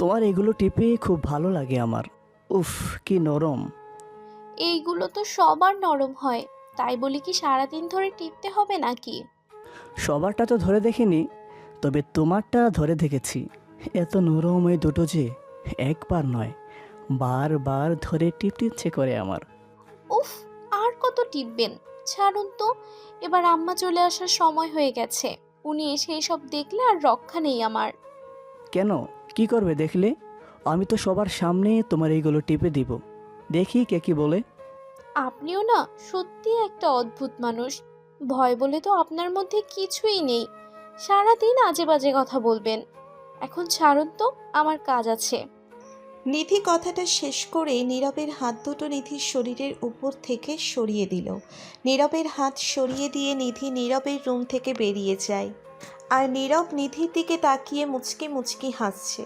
তোমার এগুলো টিপে খুব ভালো লাগে আমার। উফ কি নরম। এইগুলো তো সবার নরম হয়। তাই বলি কি সারাদিন ধরে টিপতে হবে নাকি? সবারটা তো ধরে দেখিনি তবে তোমারটা ধরে দেখেছি। এত নরম এই দুটো যে একবার নয় বারবার ধরে টিপতে ইচ্ছে করে আমার। উফ আর কত টিপবেন? ছাড়ুন তো এবার আম্মা চলে আসার সময় হয়ে গেছে। উনি এসে এসব দেখলে আর রক্ষা নেই আমার। কেন? কি করবে দেখলে? আমি তো সবার সামনে তোমার এইগুলো টিপে দিব। দেখি কে কি বলে। আপনিও না সত্যি একটা অদ্ভুত মানুষ। ভয় বলে তো আপনার মধ্যে কিছুই নেই। সারাদিন আজে বাজে কথা বলবেন। এখন ছাড়ুন তো আমার কাজ আছে। নিধি কথাটা শেষ করে নীরবের হাত দুটো নিধির শরীরের উপর থেকে সরিয়ে দিল। নীরবের হাত সরিয়ে দিয়ে নিধি নীরবের রুম থেকে বেরিয়ে যায়। আর নীরব নিধির দিকে তাকিয়ে মুচকি মুচকি হাসছে।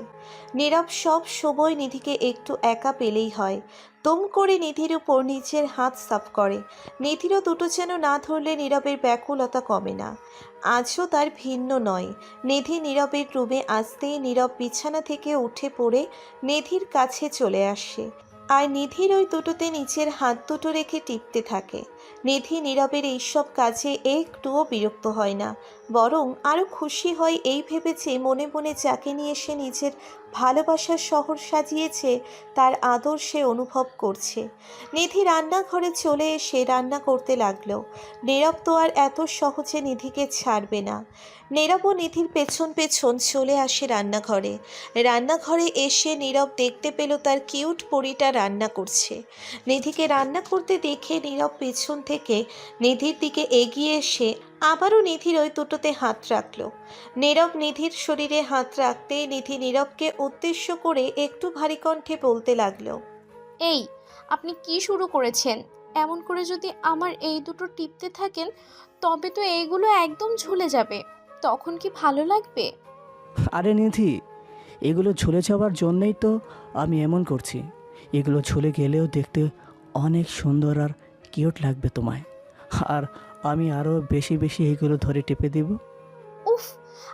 নীরব সব সময় নিধিকে একটু একা পেলেই হয়। তুম করে নিধির উপর নিচের হাত সাফ করে। নিধিরও দুটো যেন না ধরলে নীরবের ব্যাকুলতা কমে না। আজও তার ভিন্ন নয়। নিধি নীরবের রুমে আসতেই নীরব বিছানা থেকে উঠে পড়ে নিধির কাছে চলে আসে। আর নিধির ওই দুটোতে নিচের হাত দুটো রেখে টিপতে থাকে। নিধি নীরবের এইসব কাজে একটুও বিরক্ত হয় না, বরং আরও খুশি হয় এই ভেবেছে মনে মনে যাকে নিয়ে সে নিজের ভালোবাসার শহর সাজিয়েছে, তার আদর সে অনুভব করছে। নিধি রান্নাঘরে চলে এসে রান্না করতে লাগল। নীরব তো আর এত সহজে নিধিকে ছাড়বে না। নীরবও নিধির পেছন পেছন চলে আসে রান্নাঘরে। রান্নাঘরে এসে নীরব দেখতে পেল তার কিউট পরিটা রান্না করছে। নিধিকে রান্না করতে দেখে নীরব পেছন থেকে নিধির দিকে এগিয়ে এসে আবারও নিধির ওই দুটোতে হাত রাখল। নীরব নিধির শরীরে হাত রাখতে নিধি নীরবকে উদ্দেশ্য করে একটু ভারী কণ্ঠে বলতে লাগল এই আপনি কি শুরু করেছেন? এমন করে যদি আমার এই দুটো টিপতে থাকেন তবে তো এইগুলো একদম ঝুলে যাবে। তখন কি ভালো লাগবে? আরে নিধি এগুলো ঝুলে যাওয়ার জন্যই তো আমি এমন করছি। এগুলো ঝুলে গেলেও দেখতে অনেক সুন্দর আর কিউট লাগবে তোমায়। আর আমি আরও বেশি বেশি এগুলো ধরে টেপে দিব। উফ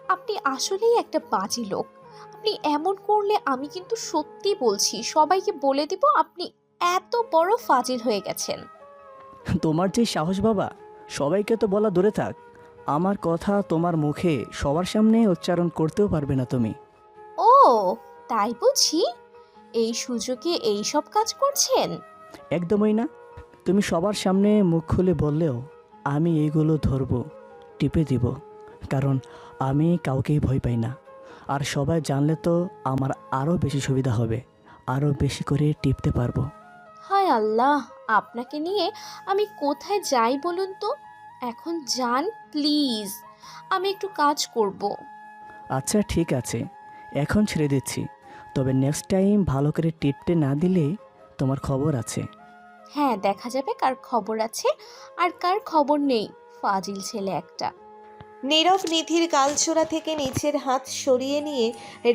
আপনি আসলেই একটা বাজে লোক। আপনি এমন করলে আমি কিন্তু সত্যি বলছি সবাইকে বলে দিব আপনি এত বড় ফাজিল হয়ে গেছেন। তোমার যে সাহস বাবা সবাইকে তো বলা দূরে থাক। আমার কথা তোমার মুখে সবার সামনে উচ্চারণ করতেও পারবে না তুমি। ও তাই বুঝি? এই সুযোগে এই সব কাজ করছেন? একদমই না। তুমি সবার সামনে মুখ খুলে বললেও আমি এইগুলো ধরবো টিপে দিব কারণ আমি কাউকেই ভয় পাই না। আর সবাই জানলে তো আমার আরও বেশি সুবিধা হবে আরও বেশি করে টিপতে পারব। হায় আল্লাহ আপনাকে নিয়ে আমি কোথায় যাই বলুন তো? এখন যান প্লিজ। আমি একটু কাজ করব। আচ্ছা ঠিক আছে। এখন ছেড়ে দিচ্ছি। তবে নেক্সট টাইম ভালো করে টিপতে না দিলে তোমার খবর আছে। হ্যাঁ দেখা যাবে কার খবর আছে আর কার খবর নেই। ফাজিল ছেলে একটা। নীরব নিধির গালছোড়া থেকে নিচের হাত সরিয়ে নিয়ে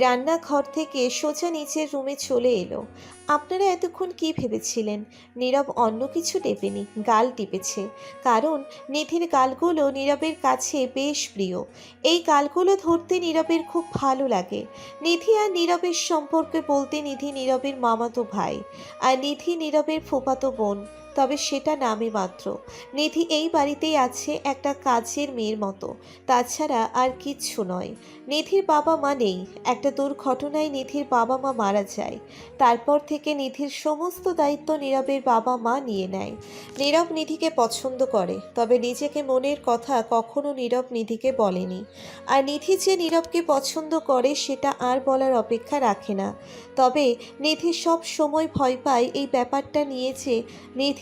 রান্নাঘর থেকে সোজা নিচের রুমে চলে এলো। আপনারা এতক্ষণ কি ভেবেছিলেন? নীরব অন্য কিছু টেপেনি, গাল টিপেছে। কারণ নিধির গালগুলো নীরবের কাছে বেশ প্রিয়। এই গালগুলো ধরতে নীরবের খুব ভালো লাগে। নিধি আর নীরবের সম্পর্কে বলতে নিধি নীরবের মামাতো ভাই, আর নিধি নীরবের ফুফাতো বোন। তবে সেটা নামে মাত্র। নিধি এই বাড়িতেই আছে একটা কাজের মেয়ের মতো। তাছাড়া আর কিচ্ছু নয়। নিধির বাবা মা নেই। একটা দুর্ঘটনায় নিধির বাবা মা মারা যায়। তারপর থেকে নিধির সমস্ত দায়িত্ব নীরবের বাবা মা নিয়ে নেয়। নীরব নিধিকে পছন্দ করে, তবে নিজেকে মনের কথা কখনো নীরব নিধিকে বলেনি। আর নিধি যে নীরবকে পছন্দ করে, সেটা আর বলার অপেক্ষা রাখে না। তবে নিধি সব সময় ভয় পায় এই ব্যাপারটা নিয়ে যে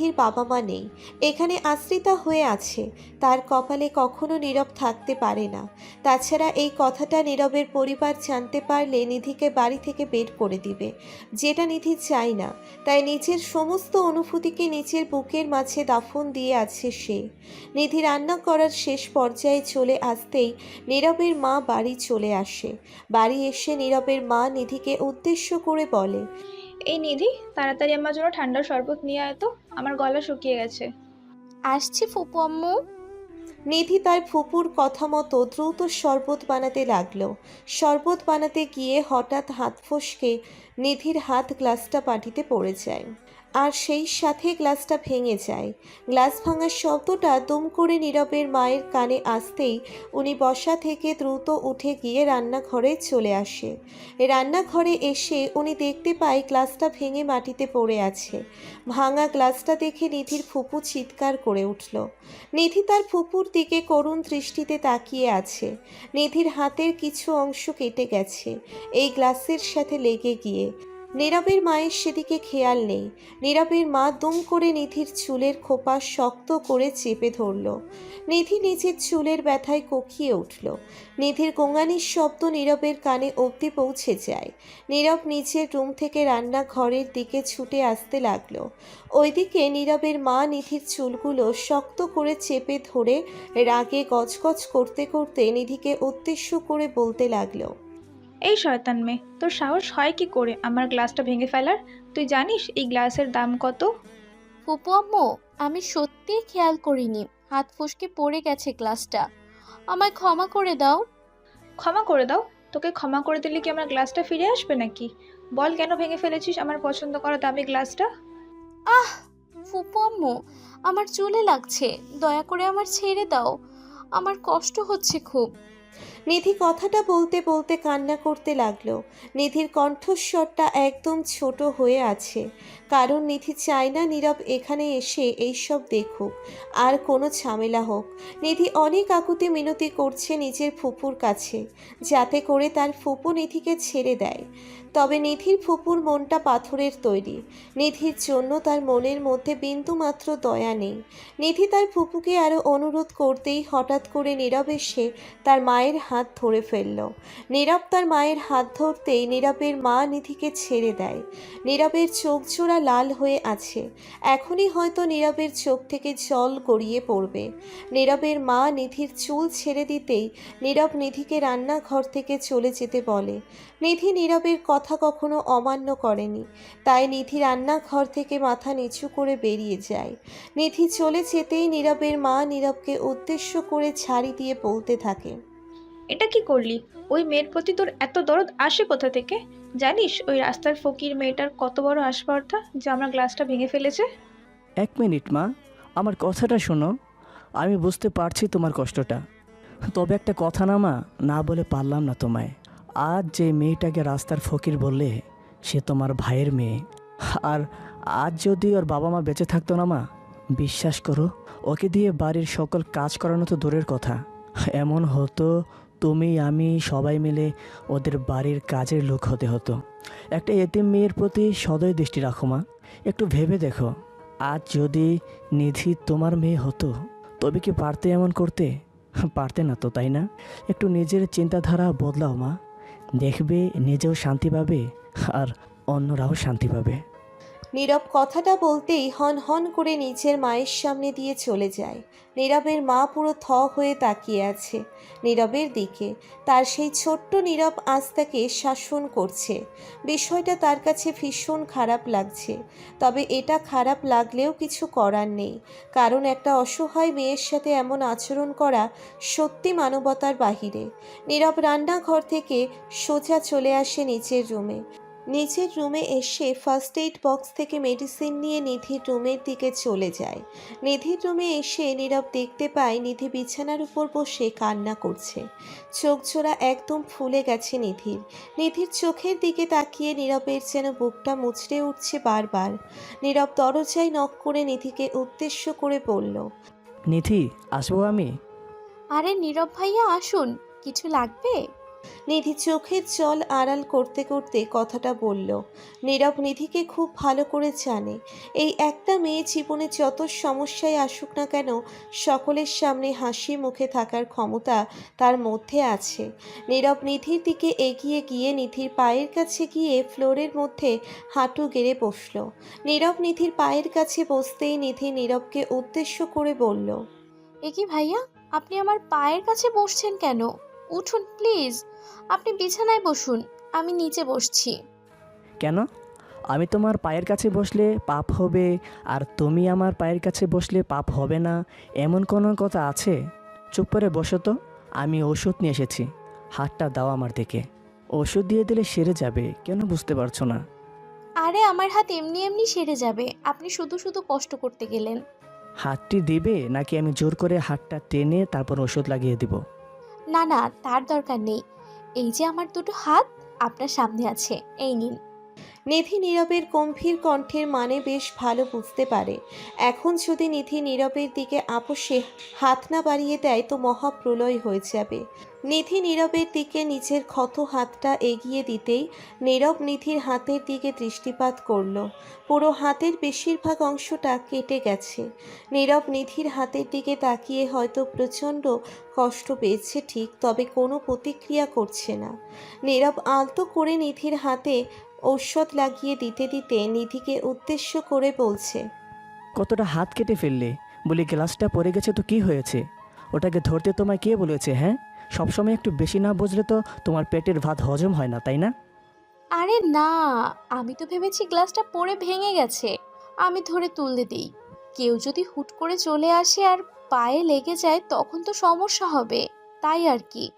নিধির বাবা মা নেই। এখানে আশ্রিতা হয়ে আছে। তার কপালে কখনো নীরব থাকতে পারে না। তাছাড়া এই কথাটা নীরবের পরিবার জানতে পারলে নিধিকে বাড়ি থেকে বের করে দিবে। যেটা নিধি চায় না। তাই নিজের সমস্ত অনুভূতিকে নিজের বুকের মাঝে দাফন দিয়ে আছে সে। নিধি রান্না করার শেষ পর্যায়ে চলে আসতেই নীরবের মা বাড়ি চলে আসে। বাড়ি এসে নীরবের মা নিধিকে উদ্দেশ্য করে বলে, এই নিধি, তাড়াতাড়ি আমার জন্য ঠান্ডা শরবত নিয়ে আয় তো। আমার গলা শুকিয়ে গেছে। আসছি ফুপু আম্মু। নিধি তার ফুপুর কথা মতো দ্রুত শরবত বানাতে লাগল। শরবত বানাতে গিয়ে হঠাৎ হাত ফসকে নিধির হাত গ্লাসটা পাটিতে পড়ে যায়। আর সেই সাথে গ্লাসটা ভেঙে যায়। গ্লাস ভাঙার শব্দটা দুম করে নীরবের মায়ের কানে আসতেই উনি বসা থেকে দ্রুত উঠে গিয়ে রান্নাঘরে চলে আসে। রান্নাঘরে এসে উনি দেখতে পায় গ্লাসটা ভেঙে মাটিতে পড়ে আছে। ভাঙা গ্লাসটা দেখে নিধির ফুপু চিৎকার করে উঠল। নিধি তার ফুপুর দিকে করুণ দৃষ্টিতে তাকিয়ে আছে। নিধির হাতের কিছু অংশ কেটে গেছে। এই গ্লাসের সাথে লেগে গিয়ে নীরবের মায়ের সেদিকে খেয়াল নেই। নীরবের মা দুম করে নিধির চুলের খোপা শক্ত করে চেপে ধরল। নিধি নিজের চুলের ব্যথায় কোকিয়ে উঠল। নিধির গোঙানির শব্দ নীরবের কানে অবধি পৌঁছে যায়। নীরব নিচের রুম থেকে রান্নাঘরের দিকে ছুটে আসতে লাগল। ওইদিকে নীরবের মা নিধির চুলগুলো শক্ত করে চেপে ধরে রাগে গজগজ করতে করতে নিধিকে উদ্দেশ্য করে বলতে লাগল এই শয়তান মেয়ে তোর সাহস হয় কি করে? আমার গ্লাসটা ভেঙে ফেলার? তুই জানিস এই গ্লাসের দাম কত? ফুপু আম্মু আমি সত্যিই খেয়াল করিনি। হাত ফসকে পড়ে গেছে গ্লাসটা। আমায় ক্ষমা করে দাও। ক্ষমা করে দাও? তোকে ক্ষমা করে দিলে কি আমার গ্লাসটা ফিরে আসবে নাকি? বল কেন ভেঙে ফেলেছিস আমার পছন্দ করা দামি গ্লাসটা? আহ ফুপু আম্মু আমার চুলে লাগছে। দয়া করে আমার ছেড়ে দাও। আমার কষ্ট হচ্ছে খুব। নিধি কথাটা বলতে বলতে কান্না করতে লাগল। নিধির কণ্ঠস্বরটা একদম ছোট হয়ে আছে। কারণ নিধি চায় না নীরব এখানে এসে এইসব দেখুক। আর কোনো ঝামেলা হোক। নিধি অনেক আকুতি মিনতি করছে নিজের ফুপুর কাছে, যাতে করে তার ফুপু নিধিকে ছেড়ে দেয়। তবে নিধির ফুপুর মনটা পাথরের তৈরি। নিধির জন্য তার মনের মধ্যে বিন্দুমাত্র দয়া নেই। নিধি তার ফুপুকে আরও অনুরোধ করতেই হঠাৎ করে নীরব এসে তার মায়ের হাত ধরে ফেলল। নীরব তার মায়ের হাত ধরতেই নীরবের মা নিধিকে ছেড়ে দেয়। নীরবের চোখ জোড়া লাল হয়ে আছে। এখনই হয়তো নীরবের চোখ থেকে জল গড়িয়ে পড়বে। নীরবের মা নিধির চুল ছেড়ে দিতেই নীরব নিধিকে রান্নাঘর থেকে চলে যেতে বলে। নিধি নীরবের কথা কখনো অমান্য করেনি। তাই নিধি রান্নাঘর থেকে মাথা নিচু করে বেরিয়ে যায়। নিধি চলে যেতেই নীরবের মা নীরবকে উদ্দেশ্য করে ছাড়ি দিয়ে বলতে থাকে। এটা কি করলি? ওই মেয়ের প্রতি তোর এত দরদ আসে কোথা থেকে? জানিস ওই রাস্তার ফকির মেয়েটার কত বড় আসপার্থা যে আমার গ্লাসটা ভেঙে ফেলেছে? এক মিনিট, মা। আমার কথাটা শোনো। আমি বুঝতে পারছি তোমার কষ্টটা। তবে একটা কথা না, মা। না বলে পারলাম না তোমায়। আজ যে মেয়েটাকে রাস্তার ফকির বললে, সে তোমার ভাইয়ের মেয়ে। আর আজ যদি ওর বাবা মা বেঁচে থাকতো না, মা, বিশ্বাস করো, ওকে দিয়ে বাড়ির সকল কাজ করানো তো দূরের কথা। এমন হতো তুমি, আমি সবাই মিলে ওদের বাড়ির কাজের লোক হতে হতো। একটা এতিম মেয়ের প্রতি সদয় দৃষ্টি রাখো মা। একটু ভেবে দেখো। আজ যদি নিধি তোমার মেয়ে হতো, তবে কি পারতে এমন করতে? পারতে না তো, তাই না? একটু নিজের চিন্তাধারা বদলাও মা। দেখবে নিজেও শান্তি পাবে আর অন্যরাও শান্তি পাবে। নীরব কথাটা বলতেই হন হন করে নিজের মায়ের সামনে দিয়ে চলে যায়। নীরবের মা পুরো থ হয়ে তাকিয়ে আছে নীরবের দিকে। তার সেই ছোট্ট নীরব আজ তাকে শাসন করছে। বিষয়টা তার কাছে ভীষণ খারাপ লাগছে। তবে এটা খারাপ লাগলেও কিছু করার নেই। কারণ একটা অসহায় মেয়ের সাথে এমন আচরণ করা সত্যি মানবতার বাহিরে। নীরব রান্নাঘর থেকে সোজা চলে আসে নিচের রুমে। নিচের রুমে এসে ফার্স্ট এইড বক্স থেকে মেডিসিন নিয়ে নিধির রুমের দিকে চলে যায়। নিধির রুমে এসে নীরব দেখতে পায় নিধি বিছানার উপর বসে কান্না করছে। চোখ জোড়া একদম ফুলে গেছে নিধির। নিধির চোখের দিকে তাকিয়ে নীরবের যেন বুকটা মুচড়ে উঠছে বারবার। নীরব দরজায় নখ করে নিধিকে উদ্দেশ্য করে বলল নিধি আসব আমি? আরে নীরব ভাইয়া আসুন। কিছু লাগবে? নিধি চোখের জল আড়াল করতে করতে কথাটা বলল, নীরব নিধিকে খুব ভালো করে জানে। এই একটা মেয়ে জীবনে যত সমস্যায় আসুক না কেন, সকলের সামনে হাসি মুখে থাকার ক্ষমতা তার মধ্যে আছে। নীরব নিধির দিকে এগিয়ে গিয়ে নিধির পায়ের কাছে গিয়ে ফ্লোরের মধ্যে হাঁটু গেড়ে বসল। নীরব নিধির পায়ের কাছে বসতেই নিধি নীরবকে উদ্দেশ্য করে বলল, এ কি ভাইয়া? আপনি আমার পায়ের কাছে বসছেন কেন? উঠুন প্লিজ। আপনি বিছানায় বসুন আমি নিচে বসছি। কেন? আমি তোমার পায়ের কাছে বসলে পাপ হবে আর তুমি আমার পায়ের কাছে বসলে পাপ হবে না এমন কোনো কথা আছে? চুপ করে বসো তো আমি ওষুধ নিয়ে এসেছি। হাতটা দাও আমার দিকে। ওষুধ দিয়ে দিলে সেরে যাবে কেন বুঝতে পারছ না? আরে আমার হাত এমনি এমনি সেরে যাবে আপনি শুধু শুধু কষ্ট করতে গেলেন। হাতটি দিবে নাকি আমি জোর করে হাতটা টেনে তারপর ওষুধ লাগিয়ে দিব? না না, তার দরকার নেই। এই যে আমার দুটো হাত, আপনার সামনে আছে। এই নিন। নিধি নীরবের গম্ভীর কণ্ঠের মানে বেশ ভালো বুঝতে পারে। এখন যদি নিধি নীরবের দিকে আপোষে হাত না বাড়িয়ে দেয় তো মহাপ্রলয় হয়ে যাবে। নিধি নীরবের দিকে নিজের ক্ষত হাতটা এগিয়ে দিতেই নীরব নিধির হাতের দিকে দৃষ্টিপাত করল। পুরো হাতের বেশিরভাগ অংশটা কেটে গেছে। নীরব নিধির হাতের দিকে তাকিয়ে হয়তো প্রচণ্ড কষ্ট পেয়েছে ঠিক, তবে কোনো প্রতিক্রিয়া করছে না। নীরব আলতো করে নিধির হাতে ঔষধ লাগিয়ে দিতে দিতে নিধিকে উদ্দেশ্য করে বলছে কতটা হাত কেটে ফেললে? বলি গ্লাসটা পড়ে গেছে তো কি হয়েছে? ওটাকে ধরতে তোমায় কে বলেছে হ্যাঁ? সবসময় একটু বেশি না বুঝলে তো তোমার পেটের ভাত হজম হয় না তাই না? আরে না আমি তো ভেবেছি গ্লাসটা পড়ে ভেঙে গেছে। আমি ধরে তুলতে দিই। কেউ যদি হুট করে চলে আসে আর পায়ে লেগে যায় তখন তো সমস্যা হবে তাই আর কি।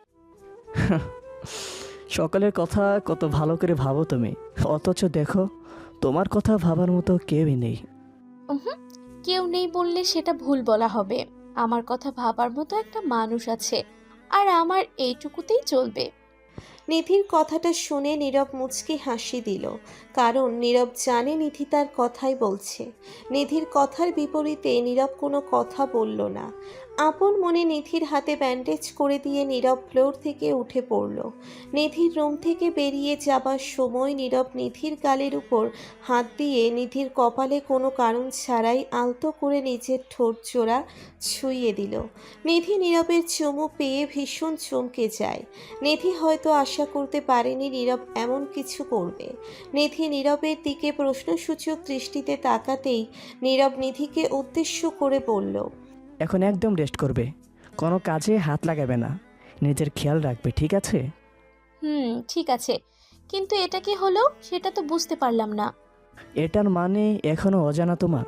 সকালের কথা কত ভালো করে ভাবো তুমি। অথচ দেখো তোমার কথা ভাবার মতো কেউই নেই। উহুম, কেউ নেই বললে সেটা ভুল বলা হবে। আমার কথা ভাবার মতো একটা মানুষ আছে আর আমার এইটুকুতেই চলবে। নিধির কথাটা শুনে নীরব মুচকি হাসি দিল কারণ নীরব জানে নিধি তার কথাই বলছে। নিধির কথার বিপরীতে নীরব কোনো কথা বলল না। আপন মনে নিধির হাতে ব্যান্ডেজ করে দিয়ে নীরব ফ্লোর থেকে উঠে পড়ল। নিধির রুম থেকে বেরিয়ে যাবার সময় নীরব নিধির গালের উপর হাত দিয়ে নিধির কপালে কোনো কারণ ছাড়াই আলতো করে নিজের ঠোঁট জোড়া ছুঁয়ে দিল। নিধি নীরবের চুমু পেয়ে ভীষণ চমকে যায়। নিধি হয়তো আশা করতে পারেনি নীরব এমন কিছু করবে। নিধি নীরবের দিকে প্রশ্নসূচক দৃষ্টিতে তাকাতেই নীরব নিধিকে উদ্দেশ্য করে বলল এখন একদম রেস্ট করবে। কোনো কাজে হাত লাগাবে না। নিজের খেয়াল রাখবে ঠিক আছে? হুম ঠিক আছে। কিন্তু এটা কি হলো? সেটা তো বুঝতে পারলাম না। এটার মানে এখনও অজানা তোমার।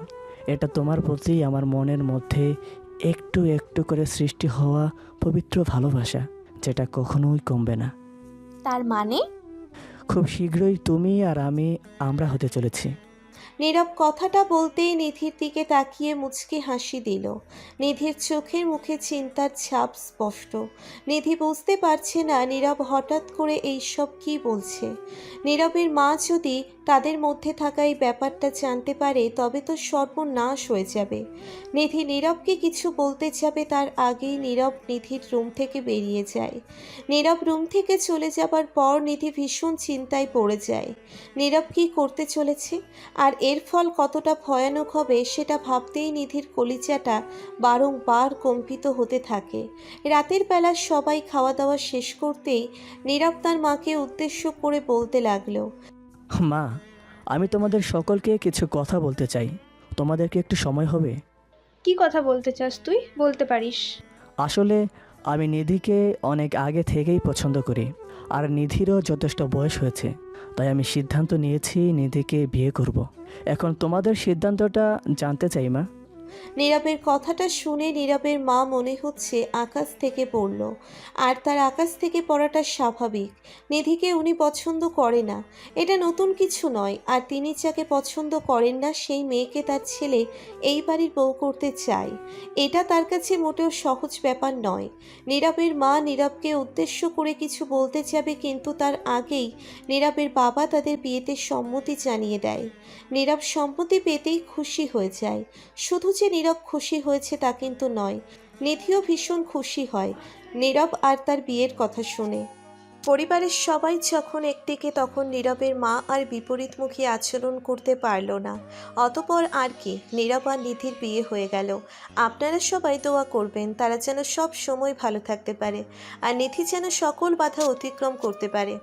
এটা তোমার প্রতি আমার মনের মধ্যে একটু একটু করে সৃষ্টি হওয়া পবিত্র ভালোবাসা যেটা কখনোই কমবে না। তার মানে? খুব শীঘ্রই তুমি আর আমি আমরা হতে চলেছি। নীরব কথাটা বলতেই নিধির দিকে তাকিয়ে মুচকে হাসি দিল। নিধির চোখের মুখে চিন্তার ছাপ স্পষ্ট। নিধি বুঝতে পারছে না নীরব হঠাৎ করে এইসব কি বলছে। নীরবের মা যদি তাদের মধ্যে থাকা এই ব্যাপারটা জানতে পারে, তবে তো সর্বনাশ হয়ে যাবে। নিধি নীরবকে কিছু বলতে যাবে, তার আগেই নীরব নিধির রুম থেকে বেরিয়ে যায়। নীরব রুম থেকে চলে যাবার পর নিধি ভীষণ চিন্তায় পড়ে যায়। নীরব কি করতে চলেছে? আর এর ফল কতটা ভয়ানক হবে, সেটা ভাবতেই নিধির কলিচাটা বারংবার কম্পিত হতে থাকে। রাতের বেলা সবাই খাওয়া দাওয়া শেষ করতেই নীরব তার মাকে উদ্দেশ্য করে বলতে লাগল মা আমি তোমাদের সকলকে কিছু কথা বলতে চাই। তোমাদেরকে একটু সময় হবে? কি কথা বলতে চাস তুই? বলতে পারিস। আসলে আমি নিধিকে অনেক আগে থেকেই পছন্দ করি আর নিধিরও যথেষ্ট বয়স হয়েছে তাই আমি সিদ্ধান্ত নিয়েছি নিধিকে বিয়ে করব। এখন তোমাদের সিদ্ধান্তটা জানতে চাই মা। নীরবের কথাটা শুনে নীরবের মা মনে হচ্ছে আকাশ থেকে পড়ল। আর তার আকাশ থেকে পড়াটা স্বাভাবিক। নিধিকে উনি পছন্দ করে না। এটা নতুন কিছু নয়, আর তিনি যাকে পছন্দ করেন না, সেই মেয়েকে তার ছেলে এই বাড়ির বউ করতে চায়। এটা তার কাছে মোটেও সহজ ব্যাপার নয়। নীরবের মা নীরবকে উদ্দেশ্য করে কিছু বলতে যাবে, কিন্তু তার আগেই নীরবের বাবা তাদের বিয়েতে সম্মতি জানিয়ে দেয়। নীরব সম্মতি পেতেই খুশি হয়ে যায়। শুধু যে নীরব খুশি হয়েছে তা কিন্তু নয়। নিধিও ভীষণ খুশি হয়। নীরব আর তার বিয়ের কথা শুনে। পরিবারের সবাই যখন একদিকে তখন নীরবের মা আর বিপরীতমুখী আচরণ করতে পারল না। অতপর আর কি, নীরব আর নিধির বিয়ে হয়ে গেল। আপনারা সবাই দোয়া করবেন, তারা যেন সব সময় ভালো থাকতে পারে। আর নিধি যেন সকল বাধা অতিক্রম করতে পারে।